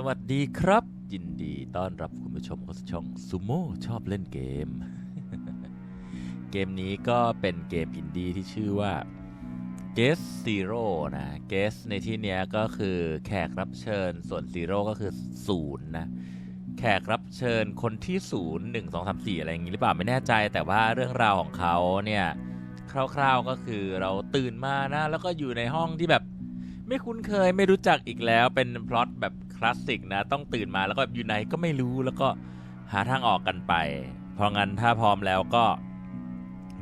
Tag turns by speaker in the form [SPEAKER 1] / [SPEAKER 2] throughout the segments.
[SPEAKER 1] สวัสดีครับ ยินดีต้อนรับคุณผู้ชมเข้าสู่ช่องซูโม่ชอบเล่นเกม เกมนี้ก็เป็นเกมอินดี้ที่ชื่อว่า Guest Zero นะ Guest ในที่เนี้ยก็คือแขกรับเชิญส่วน Zero ก็คือศูนย์นะ แขกรับเชิญคนที่ศูนย์หนึ่งสองสามสี่อะไรอย่างงี้หรือเปล่าไม่แน่ใจ แต่ว่าเรื่องราวของเขาเนี่ยคร่าวๆก็คือเราตื่นมานะ แล้วก็อยู่ในห้องที่แบบไม่คุ้นเคยไม่รู้จักอีกแล้วเป็นพล็อตแบบ คลาสสิกนะ ต้องตื่นมาแล้วก็อยู่ไหนก็ไม่รู้แล้วก็หาทางออกกันไป เพราะงั้นถ้าพร้อมแล้วก็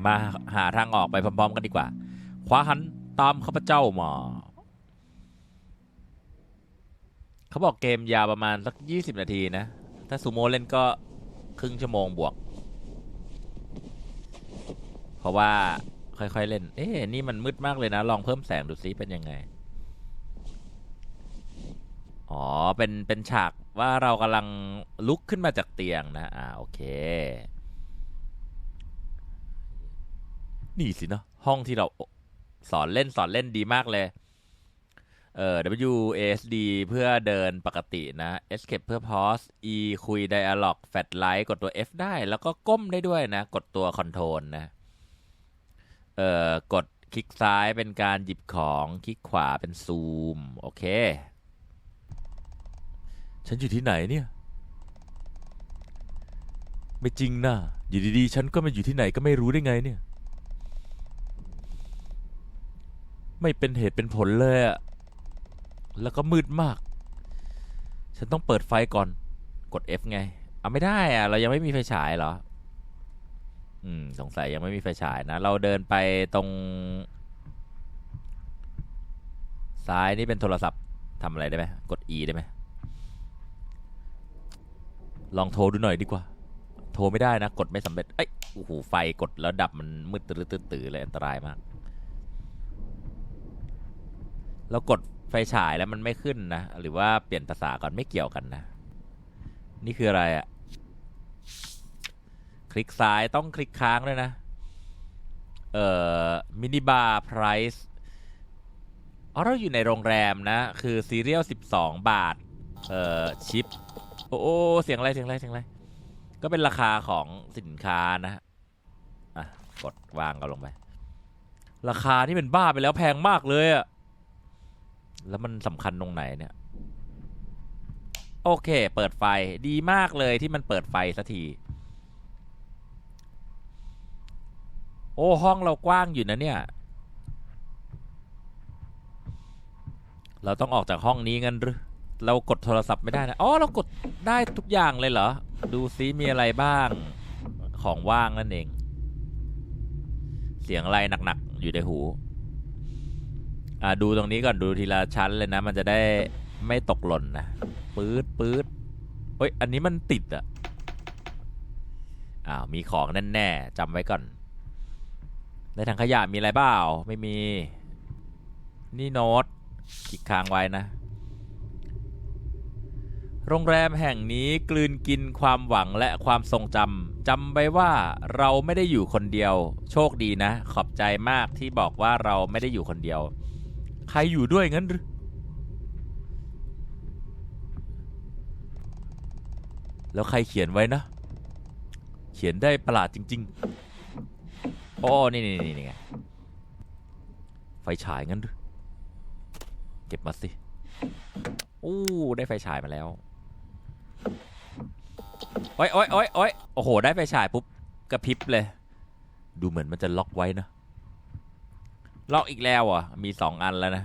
[SPEAKER 1] มาหาทางออกไปพร้อมๆกันดีกว่า คว้าหันตามข้าพเจ้าหมาเขาบอกเกมยาวประมาณสัก 20 นาทีนะ ถ้าซูโม่เล่นก็ครึ่งชั่วโมงบวก เพราะว่าค่อยๆเล่น เอ๊ะนี่มันมืดมากเลยนะ ลองเพิ่มแสงดูซิเป็นยังไง อ๋อ เป็น เป็นฉากว่าเรากำลังลุกขึ้นมาจากเตียงนะ อ่า โอเค นี่สินะห้องที่เราสอนเล่นสอนเล่นดีมากเลย เอ่อ W A S D เพื่อเดินปกตินะ Escape เพื่อ pause E คุย dialog Fat Light กดตัว F ได้ แล้วก็ก้มได้ด้วยนะ กดตัว Control นะ เอ่อ กดคลิกซ้ายเป็นการหยิบของ คลิกขวาเป็นซูม โอเค ฉันอยู่ที่ไหนเนี่ย ไม่จริงนะอยู่ดีๆ ฉันก็มาอยู่ที่ไหนก็ไม่รู้ได้ไงเนี่ย ไม่เป็นเหตุเป็นผลเลยอะแล้วก็มืดมาก ฉันต้องเปิดไฟก่อน กด F ไงเอาไม่ได้อะเรายังไม่มีไฟฉายเหรอ อืม สงสัยยังไม่มีไฟฉายนะ เราเดินไปตรง ซ้ายนี่เป็นโทรศัพท์ทำอะไรได้ไหมกด E ได้ไหม ลองโทรดูหน่อยดีกว่า โทรไม่ได้นะ กดไม่สำเร็จ เอ้ย โอ้โห ไฟกดแล้วดับมันมืดตื้อตื้อเลยอันตรายมาก เรากดไฟฉายแล้วมันไม่ขึ้นนะ หรือว่าเปลี่ยนภาษาก่อนไม่เกี่ยวกันนะ นี่คืออะไรอะคลิกซ้ายต้องคลิกค้างด้วยนะ เอ่อ มินิบาร์ไพรส์อ๋อเราอยู่ในโรงแรมนะ คือซีเรียล12 บาท เอ่อ ชิป โอ้โอเสียงอะไรเสียงอะไรเสียงอะไร ก็เป็นราคาของสินค้านะอะกดวางกันลงไป ราคาที่เป็นบ้าไปแล้วแพงมากเลยอะแล้วมันสำคัญตรงไหนเนี่ย โอเค เปิดไฟดีมากเลยที่มันเปิดไฟสักที โอ้ห้องเรากว้างอยู่นะเนี่ย เราต้องออกจากห้องนี้กันหรือ เรากดโทรศัพท์ไม่ได้นะ อ๋อ เรากดได้ทุกอย่างเลยเหรอ ดูซิมีอะไรบ้าง ของว่างนั่นเอง เสียงอะไรหนักๆ อยู่ในหู อ่า ดูตรงนี้ก่อน ดูทีละชั้นเลยนะ มันจะได้ไม่ตกหล่นนะ ปื๊ดปื๊ดเฮ้ย อันนี้มันติดอะอ้าว มีของแน่ๆจำไว้ก่อน ในถังขยะมีอะไรเปล่าไม่มี นี่โน้ตคลิกค้างไว้นะ โรงแรมแห่งนี้กลืนกินความหวังและความทรงจำจำไว้ว่าเราไม่ได้อยู่คนเดียว โชคดีนะ ขอบใจมากที่บอกว่าเราไม่ได้อยู่คนเดียว ใครอยู่ด้วยงั้นหรือแล้วใครเขียนไว้นะ เขียนได้ประหลาดจริงๆอ้นี่นี่นี่นี่ไงไฟฉายงั้นหรือเก็บมาสิ อู้ ได้ไฟฉายมาแล้ว โอ้ยโอ้ยโอ้ยโอ้ยโอ้โห ได้ไฟฉายปุ๊บกระพริบเลย ดูเหมือนมันจะล็อกไว้นะ ล็อกอีกแล้วอะ มีสองอันแล้วนะ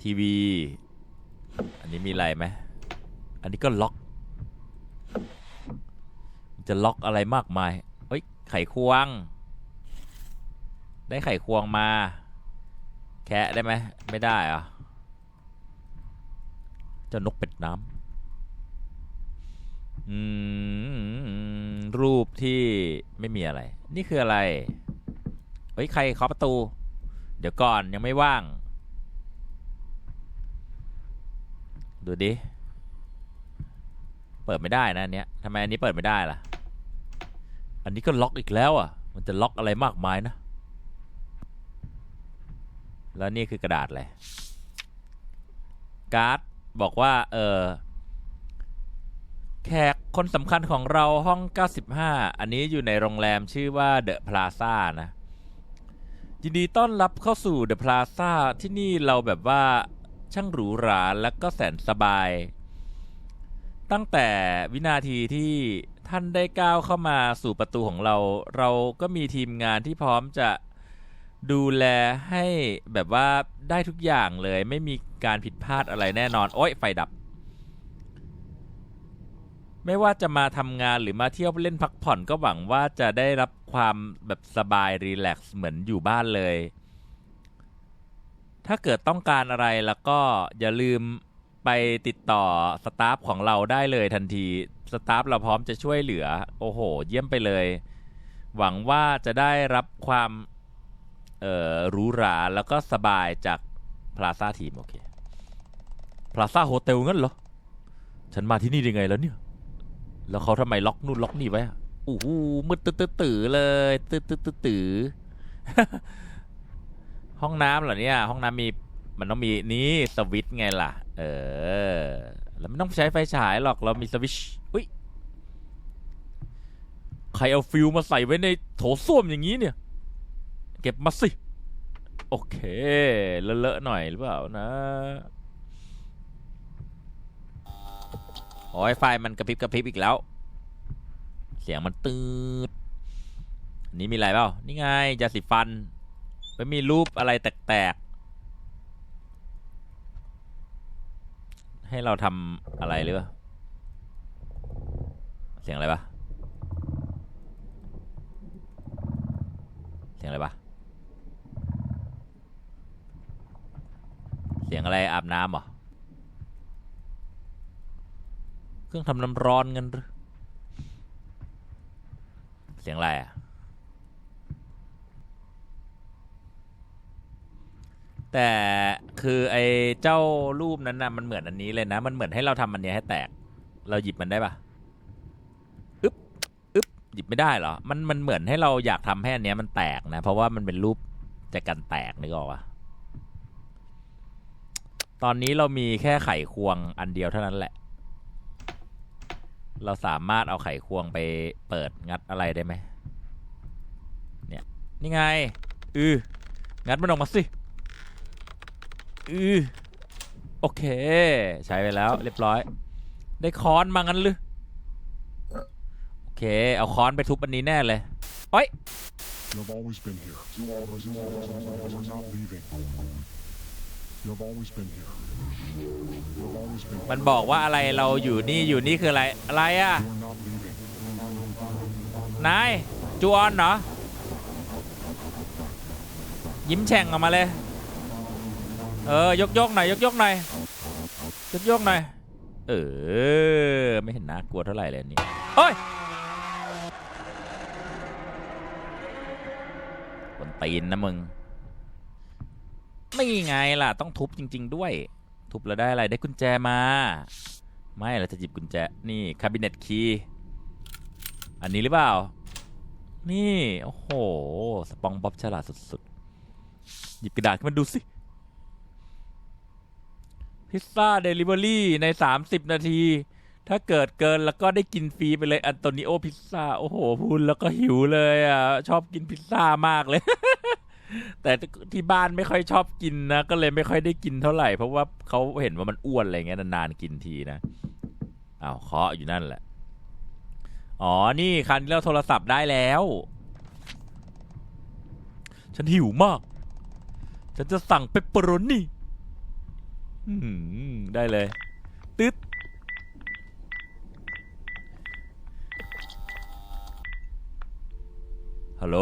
[SPEAKER 1] ทีวี อันนี้มีอะไรไหม อันนี้ก็ล็อก จะล็อกอะไรมากมายเฮ้ย ไขควง ได้ไขควงมา แคะได้ไหม ไม่ได้เหรอะ เจ้านกเป็ดน้ำรูปที่ไม่มีอะไร นี่คืออะไรเฮ้ยใครเคาะประตู เดี๋ยวก่อนยังไม่ว่าง ดูดิ เปิดไม่ได้นะอันเนี้ยทำไมอันนี้เปิดไม่ได้ล่ะ อันนี้ก็ล็อกอีกแล้วอะ มันจะล็อกอะไรมากมายนะ แล้วนี่คือกระดาษอะไรการ์ด บอกว่า เออแขกคนสำคัญของเราห้อง 95 อันนี้อยู่ในโรงแรมชื่อว่าเดอะพลาซ่านะ ยินดีต้อนรับเข้าสู่เดอะพลาซ่าที่นี่เราแบบว่าช่างหรูหราและก็แสนสบาย ตั้งแต่วินาทีที่ท่านได้ก้าวเข้ามาสู่ประตูของเรา เราก็มีทีมงานที่พร้อมจะดูแลให้แบบว่าได้ทุกอย่างเลย ไม่มี การผิดพลาดอะไรแน่นอน โอ๊ยไฟดับ ไม่ว่าจะมาทำงานหรือมาเที่ยวเล่นพักผ่อนก็หวังว่าจะได้รับความแบบสบายรีแลกซ์เหมือนอยู่บ้านเลย ถ้าเกิดต้องการอะไรแล้วก็อย่าลืมไปติดต่อสตาฟของเราได้เลยทันที สตาฟเราพร้อมจะช่วยเหลือ โอ้โห เยี่ยมไปเลย หวังว่าจะได้รับความเออหรูหราแล้วก็สบายจากพลาซ่าทีม โอเค ลาซ่าโฮเทลงั้นเหรอ ฉันมาที่นี่ได้ไงแล้วเนี่ย แล้วเขาทำไมล็อกนู่นล็อกนี่ไว้อะโอ้โหมืดตื้อตื้อเลยตื้อตื้อตื้อห้องน้ำเหรอเนี่ย ห้องน้ำมีมันต้องมีนี่สวิตช์ไงล่ะ เออ แล้วไม่ต้องใช้ไฟฉายหรอกเรามีสวิตช์อุ้ยใครเอาฟิวมาใส่ไว้ในโถส้วมอย่างนี้เนี่ย เก็บมาสิ โอเค เลอะๆหน่อยหรือเปล่านะ โอ้ยไฟมันกระพริบกระพริบอีกแล้ว เสียงมันตืดอันนี้มีอะไรเปล่า นี่ไงยาสีฟันไม่มีรูปอะไรแตกๆ ให้เราทำอะไรหรือเปล่า เสียงอะไรปะเสียงอะไรปะเสียงอะไรอาบน้ำเหรอ เครื่องทำน้ำร้อนเงินหรือเสียงอะไรอะ แต่คือไอ้เจ้ารูปนั้นนะมันเหมือนอันนี้เลยนะ มันเหมือนให้เราทำอันเนี้ยให้แตก เราหยิบมันได้ปะอึ๊บอึ๊บหยิบไม่ได้เหรอ มันมันเหมือนให้เราอยากทำให้อันเนี้ยมันแตกนะ เพราะว่ามันเป็นรูปจากกันแตกนึกออกปะตอนนี้เรามีแค่ไขควงอันเดียวเท่านั้นแหละ เราสามารถเอาไขควงไปเปิดงัดอะไรได้ไหมเนี่ยนี่ไงอืองัดมันออกมาสิอือโอเค ใช้ไปแล้ว เรียบร้อย ได้ค้อนมางั้นหรือโอเค เอาค้อนไปทุบอันนี้แน่เลยโอ้ย
[SPEAKER 2] You've always been here. You always, you always, we're not leaving. You've always been here. You've always been
[SPEAKER 1] มันบอกว่าอะไรเราอยู่นี่อยู่นี่คืออะไรอะไรอะ
[SPEAKER 2] You're not leaving.
[SPEAKER 1] นายจูออนเหรอ ยิ้มแฉ่งออกมาเลย เออยกยกๆหน่อยยกยกๆหน่อยยกยกๆหน่อย เออ ไม่เห็นน่ากลัวเท่าไหร่เลยอันนี่โอ้ยบนตีนนะมึง ไม่ไงล่ะ ต้องทุบจริง ๆ ด้วย ทุบแล้วได้อะไร ได้กุญแจมา ไม่เราจะหยิบกุญแจ นี่คาบิเนตคีย์ อันนี้หรือเปล่า นี่ โอ้โห สปองบ๊อบฉลาดสุดๆ หยิบกระดาษขึ้นมาดูสิ พิซซ่าเดลิเวอรี่ใน 30 นาที ถ้าเกิดเกินแล้วก็ได้กินฟรีไปเลยอันโตนิโอพิซซ่า โอ้โหพูดแล้วก็หิวเลยอะ ชอบกินพิซซ่ามากเลย แต่ที่บ้านไม่ค่อยชอบกินนะ ก็เลยไม่ค่อยได้กินเท่าไหร่ เพราะว่าเขาเห็นว่ามันอ้วนอะไรเงี้ยนานๆกินทีนะอ้าวเคาะอยู่นั่นแหละ อ๋อ นี่คันเราโทรศัพท์ได้แล้ว ฉันหิวมาก ฉันจะสั่งเปปเปอโรนี่ได้เลย ตึ๊ดฮัลโหล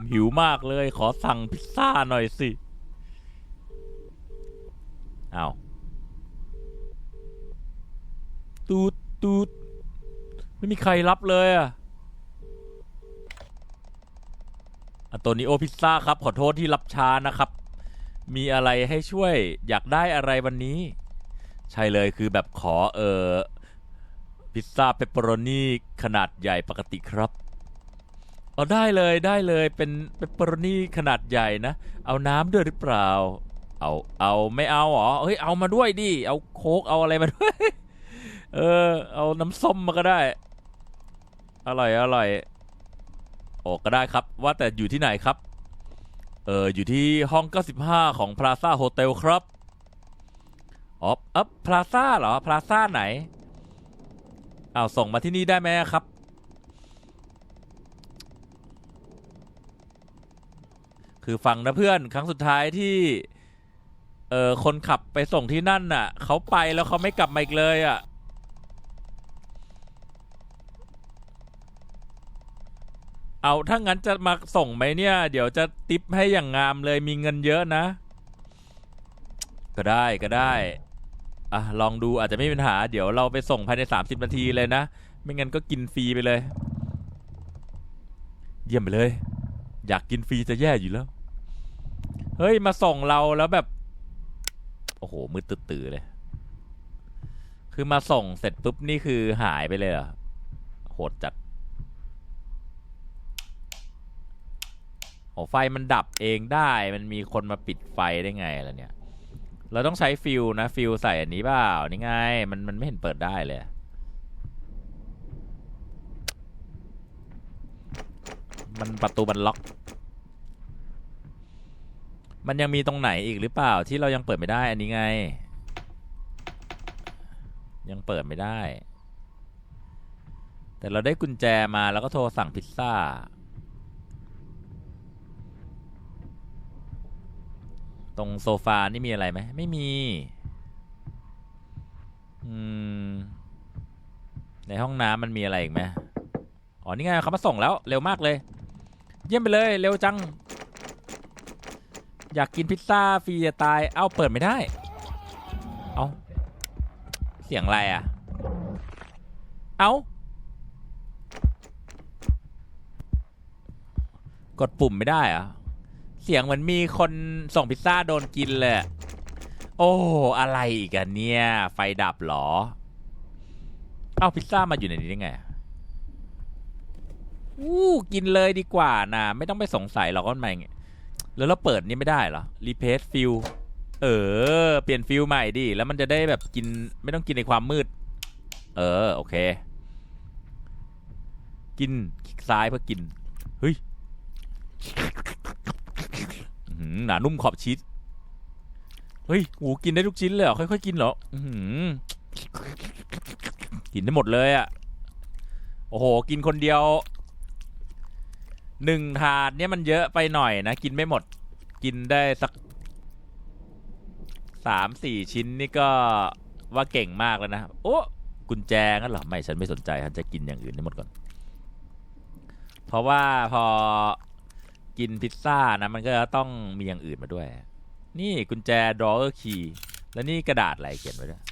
[SPEAKER 1] ผมหิวมากเลย ขอสั่งพิซซ่าหน่อยสิ เอ้าตูดตูดไม่มีใครรับเลยอะอันโตนิโอพิซซ่าครับ ขอโทษที่รับช้านะครับ มีอะไรให้ช่วยอยากได้อะไรวันนี้ ใช่เลยคือแบบขอเออพิซซ่าเปปเปอโรนี่ขนาดใหญ่ปกติครับ เอาได้เลยได้เลยเป็นเปปเปอโรนี่ขนาดใหญ่นะ เอาน้ำด้วยหรือเปล่า เอาเอาไม่เอาเหรอเฮ้ยเอามาด้วยดิเอาโค้กเอาอะไรมาด้วย เออ เอาน้ำส้มมาก็ได้ อร่อยอร่อยโอ้ก็ได้ครับ ว่าแต่อยู่ที่ไหนครับ เอออยู่ที่ห้อง 95 ของ Plaza Hotel ครับอ๋อเอ๊ะ Plaza เหรอ Plaza ไหนเอาส่งมาที่นี่ได้ไหมครับ คือฟังนะเพื่อนครั้งสุดท้ายที่ เออคนขับไปส่งที่นั่นน่ะเขาไปแล้วเขาไม่กลับมาอีกเลยอะ เอาถ้างั้นจะมาส่งไหมเนี่ย เดี๋ยวจะติปให้อย่างงามเลยมีเงินเยอะนะ ก็ได้ก็ได้ อะลองดูอาจจะไม่มีปัญหา เดี๋ยวเราไปส่งภายใน 30 นาทีเลยนะ ไม่งั้นก็กินฟรีไปเลย เยี่ยมไปเลย อยากกินฟรีจะแย่อยู่แล้ว เฮ้ยมาส่งเราแล้วแบบ โอ้โหมืดตื้อเลย คือมาส่งเสร็จปุ๊บนี่คือหายไปเลยเหรอโหดจัดโอ้ไฟมันดับเองได้มันมีคนมาปิดไฟได้ไงล่ะเนี่ย เราต้องใช้ฟิลนะฟิลใส่อันนี้เปล่านี่ไงมันมันไม่เห็นเปิดได้เลยมันประตูมันล็อก มันยังมีตรงไหนอีกหรือเปล่าที่เรายังเปิดไม่ได้ อันนี้ไง ยังเปิดไม่ได้ แต่เราได้กุญแจมาแล้วก็โทรสั่งพิซซ่าตรงโซฟานี่มีอะไรไหมไม่มี อืม ในห้องน้ำมันมีอะไรอีกไหมอ๋อ นี่ไงเขามาส่งแล้ว เร็วมากเลย เยี่ยมไปเลย เร็วจัง อยากกินพิซซ่าฟรีจะตาย เอ้าเปิดไม่ได้ เอ้า เสียงอะไรอะ เอ้ากดปุ่มไม่ได้เหรอะเสียงเหมือนมีคนส่งพิซซ่าโดนกินเลยโอ้ อะไรอีกอะเนี่ย ไฟดับหรอ เอ้าพิซซ่ามาอยู่ในนี้ได้ไงอู้กินเลยดีกว่านะ ไม่ต้องไปสงสัยหรอกว่ามันมาอย่างไง แล้วเราเปิดนี่ไม่ได้เหรอรีเพสฟิลเออ เปลี่ยนฟิลใหม่ดิ แล้วมันจะได้แบบกินไม่ต้องกินในความมืด เออ โอเค กินคลิกซ้ายเพื่อกิน เฮ้ยอื้อหือหนานุ่มขอบชีสเฮ้ยหูกินได้ทุกชิ้นเลยเหรอ ค่อยๆกินเหรอหือกินได้หมดเลยอะ่ะ โอ้โห กินคนเดียว หนึ่งถาดเนี่ยมันเยอะไปหน่อยนะ กินไม่หมดกินได้สักสามสี่ชิ้นนี่ก็ว่าเก่งมากแล้วนะ โอ้กุญแจงั้นเหรอ ไม่ฉันไม่สนใจฉันจะกินอย่างอื่นให้หมดก่อน เพราะว่าพอกินพิซซ่านะมันก็ต้องมีอย่างอื่นมาด้วย นี่กุญแจ drawer key แล้วนี่กระดาษอะไรเขียนไว้ด้วย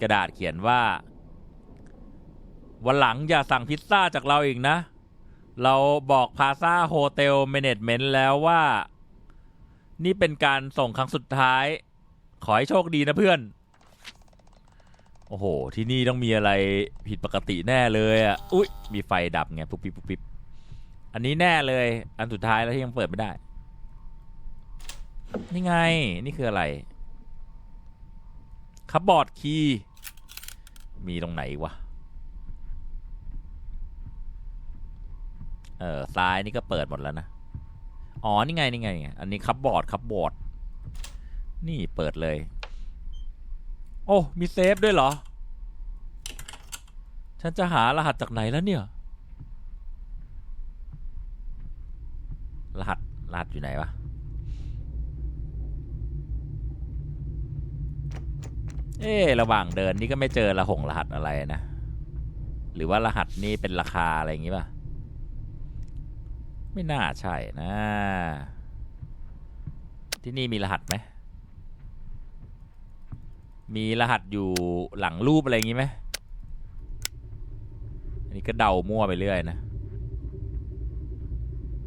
[SPEAKER 1] กระดาษเขียนว่า วันหลังอย่าสั่งพิซซ่าจากเราอีกนะ เราบอกพาซาโฮเทลเมเนจเมนต์แล้วว่า นี่เป็นการส่งครั้งสุดท้าย ขอให้โชคดีนะเพื่อน โอ้โห ที่นี่ต้องมีอะไรผิดปกติแน่เลยอะ อุ๊ย มีไฟดับไงปุ๊บปิ๊บปุ๊บปิ๊บอันนี้แน่เลย อันสุดท้ายแล้วที่ยังเปิดไม่ได้ นี่ไง นี่คืออะไรคับบอร์ดคีย์มีตรงไหนวะ เออซ้ายนี่ก็เปิดหมดแล้วนะ อ๋อ นี่ไง นี่ไง อันนี้คับบอร์ดคับบอร์ด นี่เปิดเลย โอ้ มีเซฟด้วยเหรอ ฉันจะหารหัสจากไหนแล้วเนี่ย รหัส รหัสอยู่ไหนวะ เอ๊ระหว่างเดินนี่ก็ไม่เจอระหงรหัสอะไรนะ หรือว่ารหัสนี่เป็นราคาอะไรอย่างงี้ป่ะ ไม่น่าใช่นะ ที่นี่มีรหัสไหม มีรหัสอยู่หลังรูปอะไรอย่างงี้ไหมอันนี้ก็เดามั่วไปเรื่อยนะ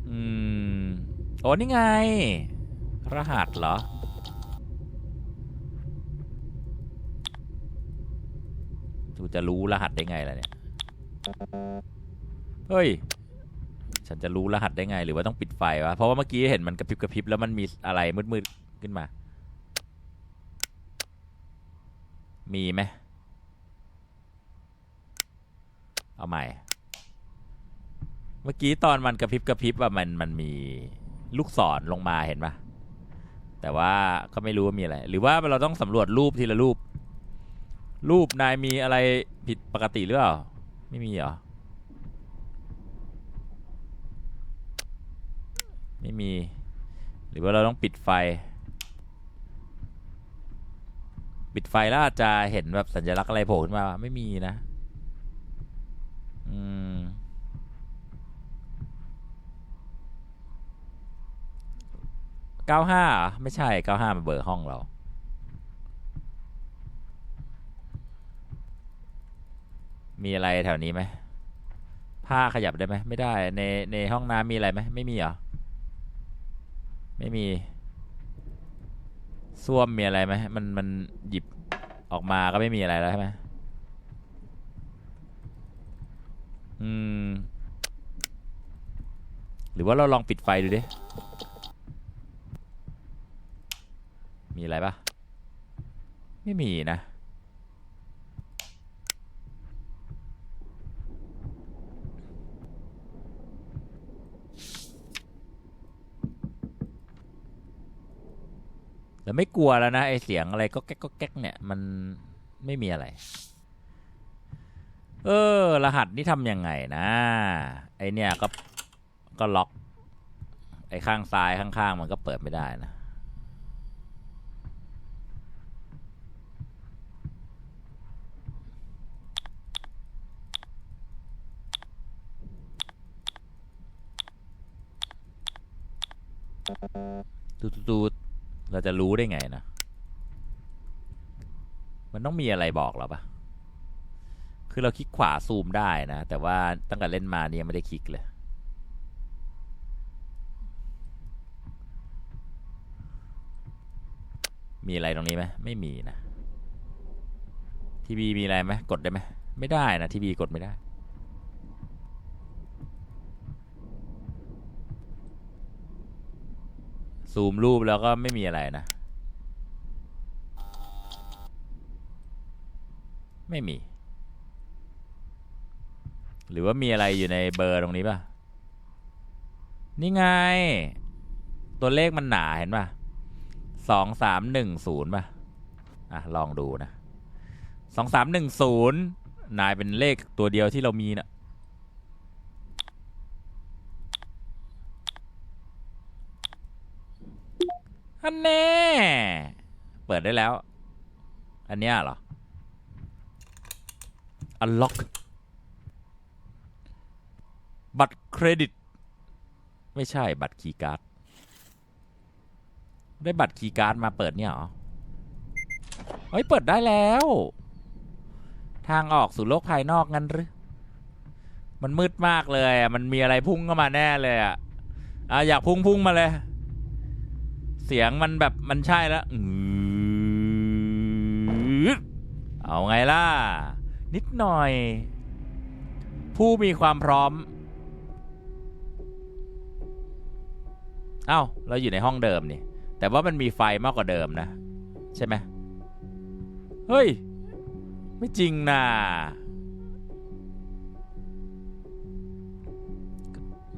[SPEAKER 1] อืมโอ้นี่ไง รหัสเหรอกูจะรู้รหัสได้ไงล่ะเนี่ย เฮ้ย ฉันจะรู้รหัสได้ไง หรือว่าต้องปิดไฟวะ เพราะว่าเมื่อกี้เห็นมันกระพริบกระพริบแล้วมันมีอะไรมืดๆขึ้นมา มีไหมเอาใหม่ เมื่อกี้ตอนมันกระพริบกระพริบอะมันมันมีลูกศรลงมาเห็นปะแต่ว่าก็ไม่รู้ว่ามีอะไร หรือว่าเราต้องสำรวจรูปทีละรูป รูปนายมีอะไรผิดปกติหรือเปล่า ไม่มีเหรอ ไม่มี หรือว่าเราต้องปิดไฟ ปิดไฟแล้วอาจจะเห็นแบบสัญลักษณ์อะไรโผล่ขึ้นมาไม่มีนะ อืมเก้าห้าไม่ใช่เก้าห้ามันเบอร์ห้องเรามีอะไรแถวนี้ไหมผ้าขยับได้ไหมไม่ได้ในในห้องน้ำมีอะไรไหมไม่มีเหรอ ไม่มีส้วมมีอะไรไหมมันมันหยิบออกมาก็ไม่มีอะไรแล้วใช่ไหมอืม หรือว่าเราลองปิดไฟดูดิ มีอะไรปะไม่มีนะ แต่ไม่กลัวแล้วนะไอเสียงอะไรก็แก๊กก็แก๊กเนี่ยมันไม่มีอะไร เออ รหัสนี่ทำยังไงนะ ไอเนี่ยก็ก็ล็อก ไอข้างซ้ายข้างๆมันก็เปิดไม่ได้นะตูดตูดๆ เราจะรู้ได้ไงนะ มันต้องมีอะไรบอกเราปะคือเราคลิกขวาซูมได้นะ แต่ว่าตั้งแต่เล่นมาเนี่ยไม่ได้คลิกเลย มีอะไรตรงนี้ไหมไม่มีนะทีวีมีอะไรไหมกดได้ไหมไม่ได้นะทีวีกดไม่ได้ ซูมรูปแล้วก็ไม่มีอะไรนะ ไม่มี หรือว่ามีอะไรอยู่ในเบอร์ตรงนี้ป่ะ นี่ไง ตัวเลขมันหนาเห็นป่ะสองสามหนึ่งศูนย์ป่ะ อะ ลองดูนะสองสามหนึ่งศูนย์นายเป็นเลขตัวเดียวที่เรามีนะ อันแน่ เปิดได้แล้ว อันเนี้ยเหรอ unlock บัตรเครดิต ไม่ใช่บัตรคีย์การ์ด ได้บัตรคีย์การ์ดมาเปิดเนี่ยเหรอ เฮ้ย เปิดได้แล้ว ทางออกสู่โลกภายนอกงั้นหรือ มันมืดมากเลยอะมันมีอะไรพุ่งเข้ามาแน่เลยอะ อะอยากพุ่งพุ่งมาเลย เสียงมันแบบมันใช่แล้วเอาไงล่ะ นิดหน่อย ผู้มีความพร้อม เอ้า เราอยู่ในห้องเดิมนี่ แต่ว่ามันมีไฟมากกว่าเดิมนะ ใช่ไหมเฮ้ย ไม่จริงนะ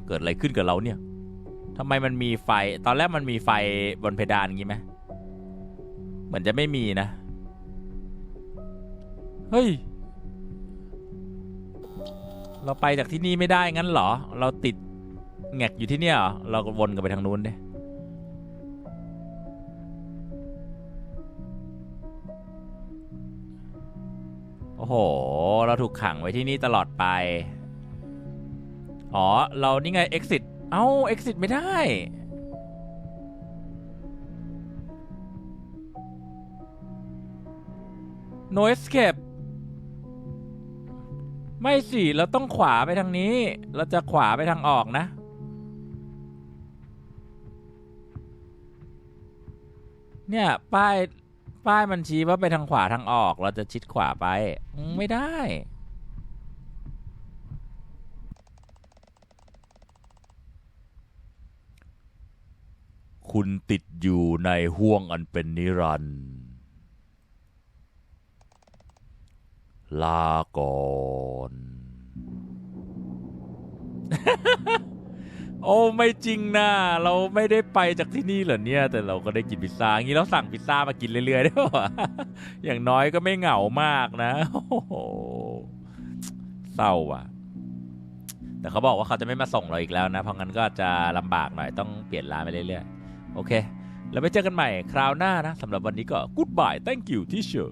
[SPEAKER 1] เกิดอะไรขึ้นกับเราเนี่ย ทำไมมันมีไฟ ตอนแรกมันมีไฟบนเพดานอย่างงี้ไหมเหมือนจะไม่มีนะ เฮ้ย เราไปจากที่นี่ไม่ได้งั้นเหรอ เราติดแงกอยู่ที่เนี่ยเหรอ เราก็วนกลับไปทางนู้นดิโอ้โห เราถูกขังไว้ที่นี่ตลอดไป อ๋อ เรานี่ไง exit เอา exit ไม่ได้ no escape ไม่สิ เราต้องขวาไปทางนี้ เราจะขวาไปทางออกนะ เนี่ย ป้าย ป้ายมันชี้ว่าไปทางขวาทางออก เราจะชิดขวาไป ไม่ได้ คุณติดอยู่ในห่วงอันเป็นนิรันดร์ลาก่อน โอ้ไม่จริงนะเราไม่ได้ไปจากที่นี่เหรอเนี่ย แต่เราก็ได้กินพิซซ่างี้เราสั่งพิซซ่ามากินเรื่อยๆได้ป่ะอย่างน้อยก็ไม่เหงามากนะโอ้โหเศร้าว่ะ แต่เขาบอกว่าเขาจะไม่มาส่งเราอีกแล้วนะ เพราะงั้นก็จะลำบากหน่อยต้องเปลี่ยนร้านไปเรื่อยๆ โอเค แล้วไปเจอกันใหม่คราวหน้านะสำหรับวันนี้ก็ goodbye thank you teacher